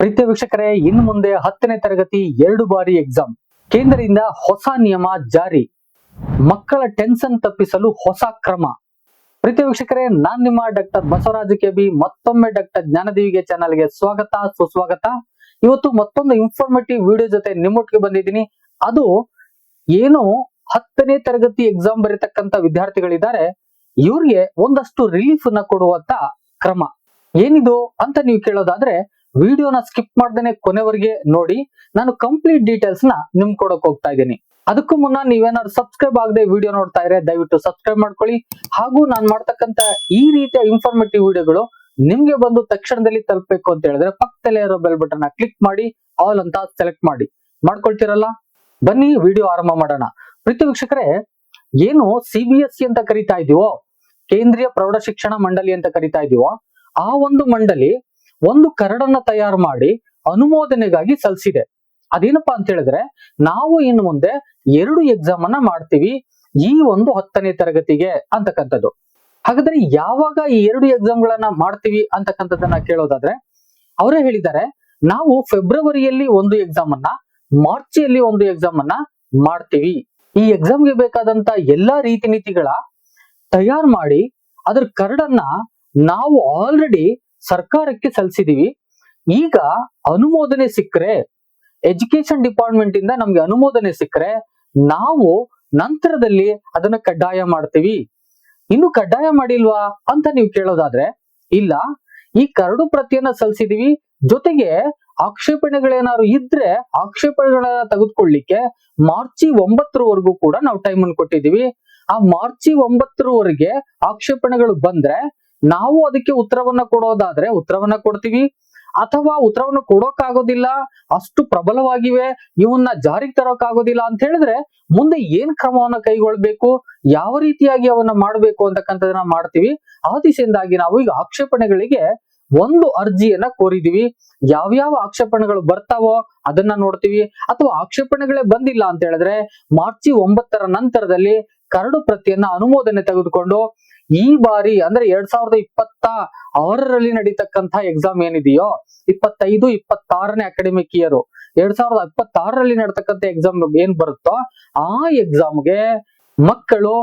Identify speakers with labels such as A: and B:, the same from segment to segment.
A: ಪ್ರೀತಿಯ ವೀಕ್ಷಕರೇ ಇನ್ನು ಮುಂದೆ ಹತ್ತನೇ ತರಗತಿ ಎರಡು ಬಾರಿ ಎಕ್ಸಾಮ್ ಕೇಂದ್ರದಿಂದ ಹೊಸ ನಿಯಮ ಜಾರಿ. ಮಕ್ಕಳ ಟೆನ್ಷನ್ ತಪ್ಪಿಸಲು ಹೊಸ ಕ್ರಮ. ಪ್ರೀತಿಯ ವೀಕ್ಷಕರೇ, ನಾನ್ ನಿಮ್ಮ ಡಾಕ್ಟರ್ ಬಸವರಾಜ ಕೆಬಿ ಮತ್ತೊಮ್ಮೆ ಡಾಕ್ಟರ್ ಜ್ಞಾನದೇವಿಗೆ ಚಾನಲ್ಗೆ ಸ್ವಾಗತ, ಸುಸ್ವಾಗತ. ಇವತ್ತು ಮತ್ತೊಂದು ಇನ್ಫಾರ್ಮೇಟಿವ್ ವಿಡಿಯೋ ಜೊತೆ ನಿಮ್ಮೊಟ್ಟಿಗೆ ಬಂದಿದ್ದೀನಿ. ಅದು ಏನು ಹತ್ತನೇ ತರಗತಿ ಎಕ್ಸಾಮ್ ಬರೀತಕ್ಕಂತ ವಿದ್ಯಾರ್ಥಿಗಳಿದ್ದಾರೆ. ಇವ್ರಿಗೆ ಒಂದಷ್ಟು ರಿಲೀಫ್ ಅನ್ನ ಕೊಡುವಂತ ಕ್ರಮ. ಏನಿದು ಅಂತ ನೀವು ಕೇಳೋದಾದ್ರೆ ವಿಡಿಯೋನ ಸ್ಕಿಪ್ ಮಾಡ್ದೇನೆ ಕೊನೆವರೆಗೆ ನೋಡಿ. ನಾನು ಕಂಪ್ಲೀಟ್ ಡೀಟೇಲ್ಸ್ನ ನಿಮ್ ಕೊಡಕ್ ಹೋಗ್ತಾ ಇದ್ದೀನಿ. ಅದಕ್ಕೂ ಮುನ್ನ ನೀವೇನಾದ್ರು ಸಬ್ಸ್ಕ್ರೈಬ್ ಆಗದೆ ವಿಡಿಯೋ ನೋಡ್ತಾ ಇದ್ರೆ ದಯವಿಟ್ಟು ಸಬ್ಸ್ಕ್ರೈಬ್ ಮಾಡ್ಕೊಳ್ಳಿ. ಹಾಗೂ ನಾನು ಮಾಡ್ತಕ್ಕಂತ ಈ ರೀತಿಯ ಇನ್ಫಾರ್ಮೇಟಿವ್ ವಿಡಿಯೋಗಳು ನಿಮ್ಗೆ ಬಂದು ತಕ್ಷಣದಲ್ಲಿ ತಲುಪಬೇಕು ಅಂತ ಹೇಳಿದ್ರೆ ಪಕ್ಕದಲ್ಲೇ ಇರೋ ಬೆಲ್ ಬಟನ್ ಕ್ಲಿಕ್ ಮಾಡಿ ಆಲ್ ಅಂತ ಸೆಲೆಕ್ಟ್ ಮಾಡಿ. ಮಾಡ್ಕೊಳ್ತಿರಲ್ಲ? ಬನ್ನಿ, ವಿಡಿಯೋ ಆರಂಭ ಮಾಡೋಣ. ಪ್ರೀತಿ ವೀಕ್ಷಕರೇ, ಏನು ಸಿ ಬಿ ಎಸ್ ಸಿ ಅಂತ ಕರಿತಾ ಇದೀವೋ? ಕೇಂದ್ರೀಯ ಪ್ರೌಢ ಶಿಕ್ಷಣ ಮಂಡಳಿ ಅಂತ ಕರಿತಾ ಇದೀವೋ? ಆ ಒಂದು ಮಂಡಳಿ ಒಂದು ಕರಡನ್ನ ತಯಾರು ಮಾಡಿ ಅನುಮೋದನೆಗಾಗಿ ಸಲ್ಲಿಸಿದೆ ಅದೇನಪ್ಪಾ ಅಂತ ಹೇಳಿದ್ರೆ, ನಾವು ಇನ್ನು ಮುಂದೆ ಎರಡು ಎಕ್ಸಾಮ್ ಅನ್ನ ಮಾಡ್ತೀವಿ ಈ ಒಂದು ಹತ್ತನೇ ತರಗತಿಗೆ ಅಂತಕ್ಕಂಥದ್ದು. ಹಾಗಾದ್ರೆ ಯಾವಾಗ ಈ ಎರಡು ಎಕ್ಸಾಮ್ ಗಳನ್ನ ಮಾಡ್ತೀವಿ ಅಂತಕ್ಕಂಥದ್ದನ್ನ ಕೇಳೋದಾದ್ರೆ, ಅವರೇ ಹೇಳಿದ್ದಾರೆ, ನಾವು ಫೆಬ್ರವರಿಯಲ್ಲಿ ಒಂದು ಎಕ್ಸಾಮ್ ಅನ್ನ, ಮಾರ್ಚಿಯಲ್ಲಿ ಒಂದು ಎಕ್ಸಾಮ್ ಅನ್ನ ಮಾಡ್ತೀವಿ. ಈ ಎಕ್ಸಾಮ್ಗೆ ಬೇಕಾದಂತ ಎಲ್ಲಾ ರೀತಿ ನೀತಿಗಳ ತಯಾರು ಮಾಡಿ, ಅದ್ರ ಕರಡನ್ನ ನಾವು ಆಲ್ರೆಡಿ ಸರ್ಕಾರಕ್ಕೆ ಸಲ್ಲಿಸಿದೀವಿ. ಈಗ ಅನುಮೋದನೆ ಸಿಕ್ಕರೆ ಎಜುಕೇಶನ್ ಡಿಪಾರ್ಟ್ಮೆಂಟ್ ಇಂದ ನಮ್ಗೆ ಅನುಮೋದನೆ ಸಿಕ್ಕರೆ, ನಾವು ನಂತರದಲ್ಲಿ ಅದನ್ನ ಕಡ್ಡಾಯ ಮಾಡ್ತೀವಿ. ಇನ್ನು ಕಡ್ಡಾಯ ಮಾಡಿಲ್ವಾ ಅಂತ ನೀವು ಕೇಳೋದಾದ್ರೆ, ಇಲ್ಲ. ಈ ಕರಡು ಪ್ರತಿಯನ್ನ ಸಲ್ಲಿಸಿದೀವಿ. ಜೊತೆಗೆ ಆಕ್ಷೇಪಣೆಗಳೇನಾದ್ರು ಇದ್ರೆ ಆಕ್ಷೇಪಣೆಗಳನ್ನ ತೆಗೆದುಕೊಳ್ಳಿಕ್ಕೆ ಮಾರ್ಚಿ ಒಂಬತ್ತರವರೆಗೂ ಕೂಡ ನಾವು ಟೈಮ್ ಅನ್ನು ಕೊಟ್ಟಿದೀವಿ ಆ ಮಾರ್ಚಿ ಒಂಬತ್ತರವರೆಗೆ ಆಕ್ಷೇಪಣೆಗಳು ಬಂದ್ರೆ ನಾವು ಅದಕ್ಕೆ ಉತ್ತರವನ್ನ ಕೊಡೋದಾದ್ರೆ ಉತ್ತರವನ್ನ ಕೊಡ್ತೀವಿ. ಅಥವಾ ಉತ್ತರವನ್ನು ಕೊಡೋಕ್ಕಾಗೋದಿಲ್ಲ ಅಷ್ಟು ಪ್ರಬಲವಾಗಿವೆ, ಇವನ್ನ ಜಾರಿಗೆ ತರೋಕ್ಕಾಗೋದಿಲ್ಲ ಅಂತ ಹೇಳಿದ್ರೆ ಮುಂದೆ ಏನ್ ಕ್ರಮವನ್ನ ಕೈಗೊಳ್ಬೇಕು, ಯಾವ ರೀತಿಯಾಗಿ ಅವನ್ನ ಮಾಡಬೇಕು ಅಂತಕ್ಕಂಥದನ್ನ ಮಾಡ್ತೀವಿ. ಆ ದಿಸೆಯಿಂದಾಗಿ ನಾವು ಈಗ ಆಕ್ಷೇಪಣೆಗಳಿಗೆ ಒಂದು ಅರ್ಜಿಯನ್ನ ಕೋರಿದೀವಿ. ಯಾವ್ಯಾವ ಆಕ್ಷೇಪಣೆಗಳು ಬರ್ತಾವೋ ಅದನ್ನ ನೋಡ್ತೀವಿ. ಅಥವಾ ಆಕ್ಷೇಪಣೆಗಳೇ ಬಂದಿಲ್ಲ ಅಂತ ಹೇಳಿದ್ರೆ ಮಾರ್ಚಿ ಒಂಬತ್ತರ ನಂತರದಲ್ಲಿ ಕರಡು ಪ್ರತಿಯನ್ನ ಅನುಮೋದನೆ ತೆಗೆದುಕೊಂಡು ಈ ಬಾರಿ ಅಂದ್ರೆ ಎರಡ್ ಸಾವಿರದ ಇಪ್ಪತ್ತ ಆರರಲ್ಲಿ ನಡೀತಕ್ಕಂತ ಎಕ್ಸಾಮ್ ಏನಿದೆಯೋ, ಇಪ್ಪತ್ತೈದು, ಇಪ್ಪತ್ತಾರನೇ ಅಕಾಡೆಮಿಕ್ ಇಯರ್ ಎರಡ್ ಸಾವಿರದ ಇಪ್ಪತ್ತಾರರಲ್ಲಿ ನಡತಕ್ಕಂತ ಎಕ್ಸಾಮ್ ಏನ್ ಬರುತ್ತೋ, ಆ ಎಕ್ಸಾಮ್ಗೆ ಮಕ್ಕಳು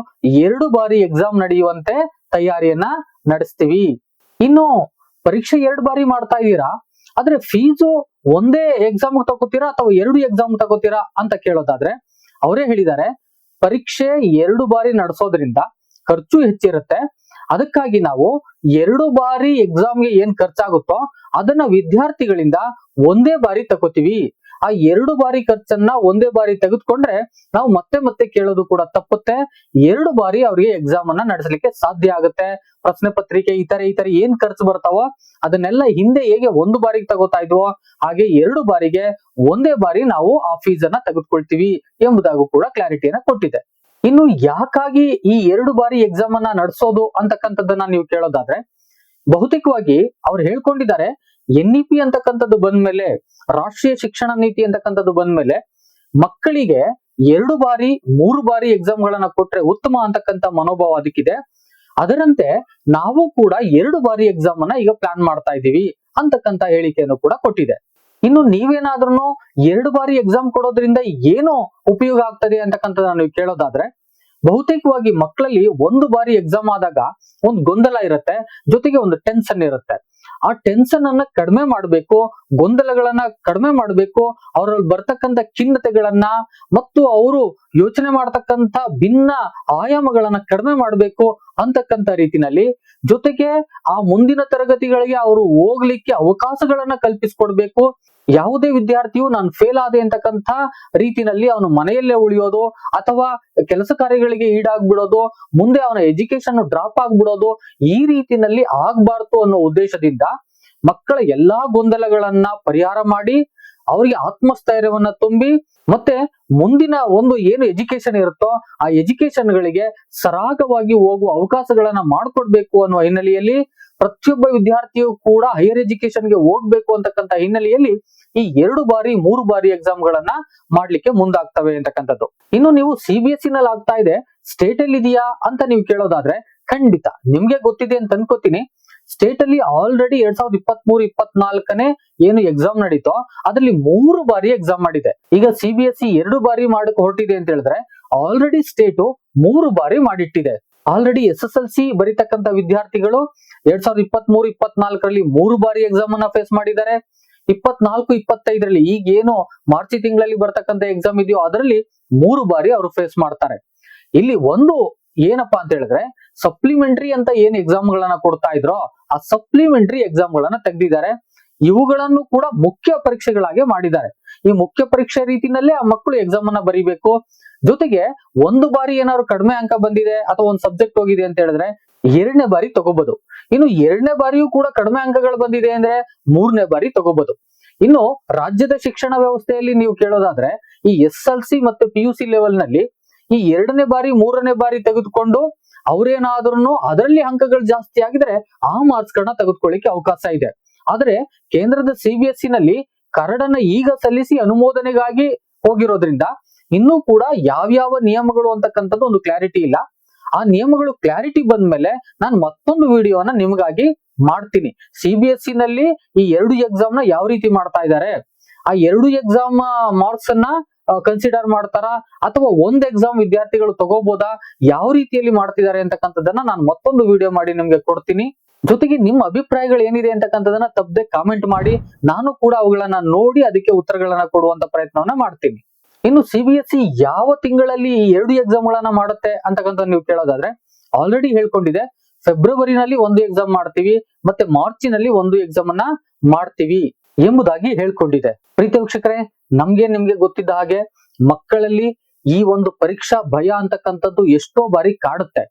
A: ಎರಡು ಬಾರಿ ಎಕ್ಸಾಮ್ ನಡೆಯುವಂತೆ ತಯಾರಿಯನ್ನ ನಡೆಸ್ತೀವಿ. ಇನ್ನು ಪರೀಕ್ಷೆ ಎರಡು ಬಾರಿ ಮಾಡ್ತಾ ಇದ್ದೀರಾ? ಆದ್ರೆ ಫೀಸು ಒಂದೇ ಎಕ್ಸಾಮ್ ತಗೋತೀರಾ ಅಥವಾ ಎರಡು ಎಕ್ಸಾಮ್ ತಗೋತೀರಾ ಅಂತ ಕೇಳೋದಾದ್ರೆ, ಅವರೇ ಹೇಳಿದ್ದಾರೆ, ಪರೀಕ್ಷೆ ಎರಡು ಬಾರಿ ನಡೆಸೋದ್ರಿಂದ ಖರ್ಚು ಹೆಚ್ಚಿರುತ್ತೆ. ಅದಕ್ಕಾಗಿ ನಾವು ಎರಡು ಬಾರಿ ಎಕ್ಸಾಮ್ಗೆ ಏನ್ ಖರ್ಚಾಗುತ್ತೋ ಅದನ್ನ ವಿದ್ಯಾರ್ಥಿಗಳಿಂದ ಒಂದೇ ಬಾರಿ ತಗೋತೀವಿ. ಆ ಎರಡು ಬಾರಿ ಖರ್ಚನ್ನ ಒಂದೇ ಬಾರಿ ತೆಗೆದುಕೊಂಡ್ರೆ ನಾವು ಮತ್ತೆ ಮತ್ತೆ ಕೇಳೋದು ಕೂಡ ತಪ್ಪುತ್ತೆ. ಎರಡು ಬಾರಿ ಅವ್ರಿಗೆ ಎಕ್ಸಾಮ್ ಅನ್ನ ನಡೆಸಲಿಕ್ಕೆ ಸಾಧ್ಯ ಆಗುತ್ತೆ. ಪ್ರಶ್ನೆ ಪತ್ರಿಕೆ ಈ ತರ ಈ ತರ ಏನ್ ಖರ್ಚು ಬರ್ತಾವೋ ಅದನ್ನೆಲ್ಲ ಹಿಂದೆ ಹೇಗೆ ಒಂದು ಬಾರಿಗೆ ತಗೋತಾ ಇದ್ವೋ ಹಾಗೆ ಎರಡು ಬಾರಿಗೆ ಒಂದೇ ಬಾರಿ ನಾವು ಆ ಫೀಸ್ ಅನ್ನ ತೆಗೆದುಕೊಳ್ತೀವಿ ಎಂಬುದಾಗೂ ಕೂಡ ಕ್ಲಾರಿಟಿಯನ್ನ ಕೊಟ್ಟಿದೆ. ಇನ್ನು ಯಾಕಾಗಿ ಈ ಎರಡು ಬಾರಿ ಎಕ್ಸಾಮ್ ಅನ್ನ ನಡೆಸೋದು ಅಂತಕ್ಕಂಥದ್ದನ್ನ ನೀವು ಕೇಳೋದಾದ್ರೆ, ಬಹುತೇಕವಾಗಿ ಅವ್ರು ಹೇಳ್ಕೊಂಡಿದ್ದಾರೆ ಎನ್ ಇ ಪಿ ಅಂತಕ್ಕಂಥದ್ದು ಬಂದ್ಮೇಲೆ, ರಾಷ್ಟ್ರೀಯ ಶಿಕ್ಷಣ ನೀತಿ ಅಂತಕ್ಕಂಥದ್ದು ಬಂದ್ಮೇಲೆ ಮಕ್ಕಳಿಗೆ ಎರಡು ಬಾರಿ, ಮೂರು ಬಾರಿ ಎಕ್ಸಾಮ್ ಗಳನ್ನ ಕೊಟ್ರೆ ಉತ್ತಮ ಅಂತಕ್ಕಂಥ ಮನೋಭಾವ ಅದಕ್ಕಿದೆ. ಅದರಂತೆ ನಾವು ಕೂಡ ಎರಡು ಬಾರಿ ಎಕ್ಸಾಮ್ ಅನ್ನ ಈಗ ಪ್ಲಾನ್ ಮಾಡ್ತಾ ಇದ್ದೀವಿ ಅಂತಕ್ಕಂಥ ಹೇಳಿಕೆಯನ್ನು ಕೂಡ ಕೊಟ್ಟಿದೆ. ಇನ್ನು ನೀವೇನಾದ್ರೂ ಎರಡು ಬಾರಿ ಎಕ್ಸಾಮ್ ಕೊಡೋದ್ರಿಂದ ಏನು ಉಪಯೋಗ ಆಗ್ತದೆ ಅಂತಕ್ಕಂಥದ್ದು ನಾನು ಕೇಳೋದಾದ್ರೆ, ಬಹುತೇಕವಾಗಿ ಮಕ್ಕಳಲ್ಲಿ ಒಂದು ಬಾರಿ ಎಕ್ಸಾಮ್ ಆದಾಗ ಒಂದು ಗೊಂದಲ ಇರುತ್ತೆ, ಜೊತೆಗೆ ಒಂದು ಟೆನ್ಷನ್ ಇರುತ್ತೆ. ಆ ಟೆನ್ಷನ್ ಅನ್ನ ಕಡಿಮೆ ಮಾಡಬೇಕು, ಗೊಂದಲಗಳನ್ನ ಕಡಿಮೆ ಮಾಡಬೇಕು, ಅವರಲ್ಲಿ ಬರ್ತಕ್ಕಂಥ ಖಿನ್ನತೆಗಳನ್ನ ಮತ್ತು ಅವರು ಯೋಚನೆ ಮಾಡ್ತಕ್ಕಂಥ ಭಿನ್ನ ಆಯಾಮಗಳನ್ನ ಕಡಿಮೆ ಮಾಡಬೇಕು ಅಂತಕ್ಕಂಥ ರೀತಿನಲ್ಲಿ. ಜೊತೆಗೆ ಆ ಮುಂದಿನ ತರಗತಿಗಳಿಗೆ ಅವರು ಹೋಗ್ಲಿಕ್ಕೆ ಅವಕಾಶಗಳನ್ನ ಕಲ್ಪಿಸ್ಕೊಡ್ಬೇಕು. ಯಾವುದೇ ವಿದ್ಯಾರ್ಥಿಯು ನಾನು ಫೇಲ್ ಆದೆ ಅಂತಕ್ಕಂಥ ರೀತಿನಲ್ಲಿ ಅವನು ಮನೆಯಲ್ಲೇ ಉಳಿಯೋದು ಅಥವಾ ಕೆಲಸ ಕಾರ್ಯಗಳಿಗೆ ಈಡಾಗ್ಬಿಡೋದು, ಮುಂದೆ ಅವನ ಎಜುಕೇಶನ್ ಡ್ರಾಪ್ ಆಗ್ಬಿಡೋದು ಈ ರೀತಿನಲ್ಲಿ ಆಗ್ಬಾರ್ದು ಅನ್ನೋ ಉದ್ದೇಶದಿಂದ ಮಕ್ಕಳ ಎಲ್ಲಾ ಗೊಂದಲಗಳನ್ನ ಪರಿಹಾರ ಮಾಡಿ ಅವರಿಗೆ ಆತ್ಮಸ್ಥೈರ್ಯವನ್ನ ತುಂಬಿ ಮತ್ತೆ ಮುಂದಿನ ಒಂದು ಏನು ಎಜುಕೇಶನ್ ಇರುತ್ತೋ ಆ ಎಜುಕೇಶನ್ಗಳಿಗೆ ಸರಾಗವಾಗಿ ಹೋಗುವ ಅವಕಾಶಗಳನ್ನ ಮಾಡಿಕೊಡ್ಬೇಕು ಅನ್ನುವ ಹಿನ್ನೆಲೆಯಲ್ಲಿ ಪ್ರತಿಯೊಬ್ಬ ವಿದ್ಯಾರ್ಥಿಯು ಕೂಡ ಹೈಯರ್ ಎಜುಕೇಶನ್ಗೆ ಹೋಗ್ಬೇಕು ಅಂತಕ್ಕಂಥ ಹಿನ್ನೆಲೆಯಲ್ಲಿ ಈ ಎರಡು ಬಾರಿ, ಮೂರು ಬಾರಿ ಎಕ್ಸಾಮ್ ಗಳನ್ನ ಮಾಡ್ಲಿಕ್ಕೆ ಮುಂದಾಗ್ತವೆ ಅಂತಕ್ಕಂಥದ್ದು. ಇನ್ನು ನೀವು ಸಿ ಬಿ ಎಸ್ನಲ್ಲಿ ಆಗ್ತಾ ಇದೆ ಸ್ಟೇಟ್ ಅಲ್ಲಿ ಇದೆಯಾ ಅಂತ ನೀವು ಕೇಳೋದಾದ್ರೆ ಖಂಡಿತ ನಿಮ್ಗೆ ಗೊತ್ತಿದೆ ಅಂತ ಅನ್ಕೋತೀನಿ. ಸ್ಟೇಟ್ ಅಲ್ಲಿ ಆಲ್ರೆಡಿ ಎರಡ್ ಸಾವಿರದ ಇಪ್ಪತ್ತ್ ಮೂರು ಇಪ್ಪತ್ನಾಲ್ಕನೇ ಏನು ಎಕ್ಸಾಮ್ ನಡೀತೋ ಅದ್ರಲ್ಲಿ ಮೂರು ಬಾರಿ ಎಕ್ಸಾಮ್ ಮಾಡಿದೆ. ಈಗ ಸಿ ಬಿ ಎಸ್ ಸಿ ಎರಡು ಬಾರಿ ಮಾಡಕ್ ಹೊರಟಿದೆ ಅಂತ ಹೇಳಿದ್ರೆ ಆಲ್ರೆಡಿ ಸ್ಟೇಟು ಮೂರು ಬಾರಿ ಮಾಡಿಟ್ಟಿದೆ. Already S S L C ಬರೀತಕ್ಕಂತ ವಿದ್ಯಾರ್ಥಿಗಳು ಎರಡ್ ಸಾವಿರದ ಇಪ್ಪತ್ತ್ ಮೂರು ಇಪ್ಪತ್ನಾಲ್ಕರಲ್ಲಿ ಮೂರು ಬಾರಿ ಎಕ್ಸಾಮ್ ಅನ್ನ ಫೇಸ್ ಮಾಡಿದ್ದಾರೆ. ಇಪ್ಪತ್ನಾಲ್ಕು, ಇಪ್ಪತ್ತೈದರಲ್ಲಿ ಈಗ ಏನು ಮಾರ್ಚ್ ತಿಂಗಳಲ್ಲಿ ಬರ್ತಕ್ಕಂಥ ಎಕ್ಸಾಮ್ ಇದೆಯೋ ಅದರಲ್ಲಿ ಮೂರು ಬಾರಿ ಅವರು ಫೇಸ್ ಮಾಡ್ತಾರೆ. ಇಲ್ಲಿ ಒಂದು ಏನಪ್ಪಾ ಅಂತ ಹೇಳಿದ್ರೆ ಸಪ್ಲಿಮೆಂಟರಿ ಅಂತ ಏನ್ ಎಕ್ಸಾಮ್ ಗಳನ್ನ ಕೊಡ್ತಾ ಇದ್ರೋ, ಆ ಸಪ್ಲಿಮೆಂಟರಿ ಎಕ್ಸಾಮ್ ಗಳನ್ನ ತೆಗ್ದಿದ್ದಾರೆ. ಇವುಗಳನ್ನು ಕೂಡ ಮುಖ್ಯ ಪರೀಕ್ಷೆಗಳಾಗಿ ಮಾಡಿದ್ದಾರೆ. ಈ ಮುಖ್ಯ ಪರೀಕ್ಷೆ ರೀತಿನಲ್ಲೇ ಆ ಮಕ್ಕಳು ಎಕ್ಸಾಮ್ ಅನ್ನ ಬರೀಬೇಕು. ಜೊತೆಗೆ ಒಂದು ಬಾರಿ ಏನಾದ್ರು ಕಡಿಮೆ ಅಂಕ ಬಂದಿದೆ ಅಥವಾ ಒಂದು ಸಬ್ಜೆಕ್ಟ್ ಹೋಗಿದೆ ಅಂತ ಹೇಳಿದ್ರೆ ಎರಡನೇ ಬಾರಿ ತಗೋಬಹುದು ಇನ್ನು ಎರಡನೇ ಬಾರಿಯೂ ಕೂಡ ಕಡಿಮೆ ಅಂಕಗಳು ಬಂದಿದೆ ಅಂದ್ರೆ ಮೂರನೇ ಬಾರಿ ತಗೋಬಹುದು ಇನ್ನು ರಾಜ್ಯದ ಶಿಕ್ಷಣ ವ್ಯವಸ್ಥೆಯಲ್ಲಿ ನೀವು ಕೇಳೋದಾದ್ರೆ ಈ ಎಸ್ ಎಲ್ ಸಿ ಮತ್ತೆ ಪಿ ಯು ಸಿ ಲೆವೆಲ್ನಲ್ಲಿ ಈ ಎರಡನೇ ಬಾರಿ, ಮೂರನೇ ಬಾರಿ ತೆಗೆದುಕೊಂಡು ಅವ್ರೇನಾದ್ರೂ ಅದರಲ್ಲಿ ಅಂಕಗಳು ಜಾಸ್ತಿ ಆಗಿದ್ರೆ ಆ ಮಾರ್ಕ್ಸ್ ಗಳನ್ನ ತೆಗೆದುಕೊಳ್ಳಿಕ್ಕೆ ಅವಕಾಶ ಇದೆ. ಆದ್ರೆ ಕೇಂದ್ರದ ಸಿಬಿಎಸ್ಇ ನಲ್ಲಿ ಕರಡನ್ನ ಈಗ ಸಲ್ಲಿಸಿ ಅನುಮೋದನೆಗಾಗಿ ಹೋಗಿರೋದ್ರಿಂದ ಇನ್ನೂ ಕೂಡ ಯಾವ್ಯಾವ ನಿಯಮಗಳು ಅಂತಕ್ಕಂಥದ್ದು ಒಂದು ಕ್ಲಾರಿಟಿ ಇಲ್ಲ. ಆ ನಿಯಮಗಳು ಕ್ಲಾರಿಟಿ ಬಂದ್ಮೇಲೆ ನಾನು ಮತ್ತೊಂದು ವಿಡಿಯೋನ ನಿಮ್ಗಾಗಿ ಮಾಡ್ತೀನಿ. ಸಿಬಿಎಸ್ಇ ನಲ್ಲಿ ಈ ಎರಡು ಎಕ್ಸಾಮ್ನ ಯಾವ ರೀತಿ ಮಾಡ್ತಾ ಇದ್ದಾರೆ? ಆ ಎರಡು ಎಕ್ಸಾಮ್ ಮಾರ್ಕ್ಸ್ ಅನ್ನ ಕನ್ಸಿಡರ್ ಮಾಡ್ತಾರಾ? ಅಥವಾ ಒಂದ್ ಎಕ್ಸಾಮ್ ವಿದ್ಯಾರ್ಥಿಗಳು ತಗೋಬೋದಾ? ಯಾವ ರೀತಿಯಲ್ಲಿ ಮಾಡ್ತಿದ್ದಾರೆ ಅಂತಕ್ಕಂಥದ್ದನ್ನ ನಾನು ಮತ್ತೊಂದು ವಿಡಿಯೋ ಮಾಡಿ ನಿಮ್ಗೆ ಕೊಡ್ತೀನಿ. ಜೊತೆಗೆ ನಿಮ್ಮ ಅಭಿಪ್ರಾಯಗಳು ಏನಿದೆ ಅಂತಕ್ಕಂಥದನ್ನ ತಪ್ಪದೆ ಕಾಮೆಂಟ್ ಮಾಡಿ, ನಾನು ಕೂಡ ಅವುಗಳನ್ನ ನೋಡಿ ಅದಕ್ಕೆ ಉತ್ತರಗಳನ್ನ ಕೊಡುವಂತ ಪ್ರಯತ್ನವನ್ನ ಮಾಡ್ತೀನಿ. ಇನ್ನು ಸಿಬಿಎಸ್ಇ ಯಾವ ತಿಂಗಳಲ್ಲಿ ಈ ಎರಡು ಎಕ್ಸಾಮ್ ಗಳನ್ನ ಮಾಡುತ್ತೆ ಅಂತಕ್ಕಂಥ ನೀವು ಕೇಳೋದಾದ್ರೆ ಆಲ್ರೆಡಿ ಹೇಳ್ಕೊಂಡಿದೆ ಫೆಬ್ರವರಿನಲ್ಲಿ ಒಂದು ಎಕ್ಸಾಮ್ ಮಾಡ್ತೀವಿ, ಮತ್ತೆ ಮಾರ್ಚಿನಲ್ಲಿ ಒಂದು ಎಕ್ಸಾಮ್ ಅನ್ನ ಮಾಡ್ತೀವಿ ಎಂಬುದಾಗಿ ಹೇಳ್ಕೊಂಡಿದೆ. ಪ್ರೀತಿ ವೀಕ್ಷಕರೇ, ನಮ್ಗೆ ನಿಮ್ಗೆ ಗೊತ್ತಿದ್ದ ಹಾಗೆ ಮಕ್ಕಳಲ್ಲಿ ಈ ಒಂದು ಪರೀಕ್ಷಾ ಭಯ ಅಂತಕ್ಕಂಥದ್ದು ಎಷ್ಟೋ ಬಾರಿ ಕಾಡುತ್ತೆ.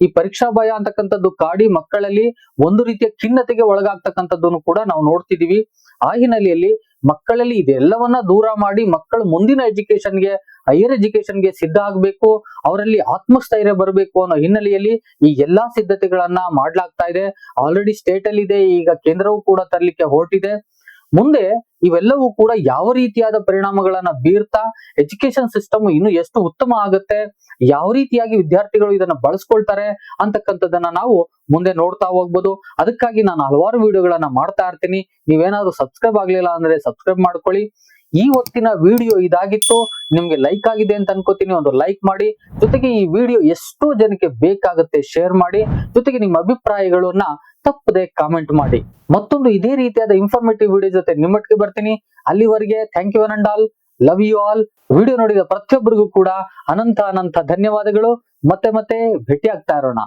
A: ಈ ಪರೀಕ್ಷಾ ಭಯ ಅಂತಕ್ಕಂಥದ್ದು ಕಾಡಿ ಮಕ್ಕಳಲ್ಲಿ ಒಂದು ರೀತಿಯ ಖಿನ್ನತೆಗೆ ಒಳಗಾಗ್ತಕ್ಕಂಥದ್ದನ್ನು ಕೂಡ ನಾವು ನೋಡ್ತಿದೀವಿ. ಆ ಹಿನ್ನೆಲೆಯಲ್ಲಿ ಮಕ್ಕಳಲ್ಲಿ ಇದೆಲ್ಲವನ್ನ ದೂರ ಮಾಡಿ ಮಕ್ಕಳು ಮುಂದಿನ ಎಜುಕೇಶನ್ಗೆ ಹೈಯರ್ ಎಜುಕೇಶನ್ಗೆ ಸಿದ್ಧ ಆಗ್ಬೇಕು, ಅವರಲ್ಲಿ ಆತ್ಮಸ್ಥೈರ್ಯ ಬರಬೇಕು ಅನ್ನೋ ಹಿನ್ನೆಲೆಯಲ್ಲಿ ಈ ಎಲ್ಲಾ ಸಿದ್ಧತೆಗಳನ್ನ ಮಾಡ್ಲಾಗ್ತಾ ಇದೆ. ಆಲ್ರೆಡಿ ಸ್ಟೇಟ್ ಅಲ್ಲಿ ಇದೆ ಈಗ ಕೇಂದ್ರವೂ ಕೂಡ ತರಲಿಕ್ಕೆ ಹೊರಟಿದೆ. ಮುಂದೆ ಇವೆಲ್ಲವೂ ಕೂಡ ಯಾವ ರೀತಿಯಾದ ಪರಿಣಾಮಗಳನ್ನ ಬೀರ್ತಾ ಎಜುಕೇಶನ್ ಸಿಸ್ಟಮ್ ಇನ್ನು ಎಷ್ಟು ಉತ್ತಮ ಆಗುತ್ತೆ, ಯಾವ ರೀತಿಯಾಗಿ ವಿದ್ಯಾರ್ಥಿಗಳು ಇದನ್ನ ಬಳಸ್ಕೊಳ್ತಾರೆ ಅಂತಕ್ಕಂಥದ್ದನ್ನ ನಾವು ಮುಂದೆ ನೋಡ್ತಾ ಹೋಗ್ಬೋದು. ಅದಕ್ಕಾಗಿ ನಾನು ಹಲವಾರು ವಿಡಿಯೋಗಳನ್ನ ಮಾಡ್ತಾ ಇರ್ತೀನಿ. ನೀವೇನಾದ್ರೂ ಸಬ್ಸ್ಕ್ರೈಬ್ ಆಗ್ಲಿಲ್ಲ ಅಂದ್ರೆ ಸಬ್ಸ್ಕ್ರೈಬ್ ಮಾಡ್ಕೊಳ್ಳಿ. ಈ ಹೊತ್ತಿನ ವಿಡಿಯೋ ಇದಾಗಿತ್ತು. ನಿಮ್ಗೆ ಲೈಕ್ ಆಗಿದೆ ಅಂತ ಅನ್ಕೋತೀನಿ. ಒಂದು ಲೈಕ್ ಮಾಡಿ. ಜೊತೆಗೆ ಈ ವಿಡಿಯೋ ಎಷ್ಟೋ ಜನಕ್ಕೆ ಬೇಕಾಗುತ್ತೆ ಶೇರ್ ಮಾಡಿ. ಜೊತೆಗೆ ನಿಮ್ಮ ಅಭಿಪ್ರಾಯಗಳನ್ನ ತಪ್ಪದೆ ಕಾಮೆಂಟ್ ಮಾಡಿ. ಮತ್ತೊಂದು ಇದೇ ರೀತಿಯಾದ ಇನ್ಫಾರ್ಮೇಟಿವ್ ವಿಡಿಯೋ ಜೊತೆ ನಿಮ್ಮಟ್ಟಿಗೆ ಬರ್ತೀನಿ. ಅಲ್ಲಿವರೆಗೆ thank you and all love you all video ನೋಡಿದ ಪ್ರತಿಯೊಬ್ಬರಿಗೂ ಕೂಡ ಅನಂತ ಅನಂತ ಧನ್ಯವಾದಗಳು. ಮತ್ತೆ ಮತ್ತೆ ಭೇಟಿ ಇರೋಣ.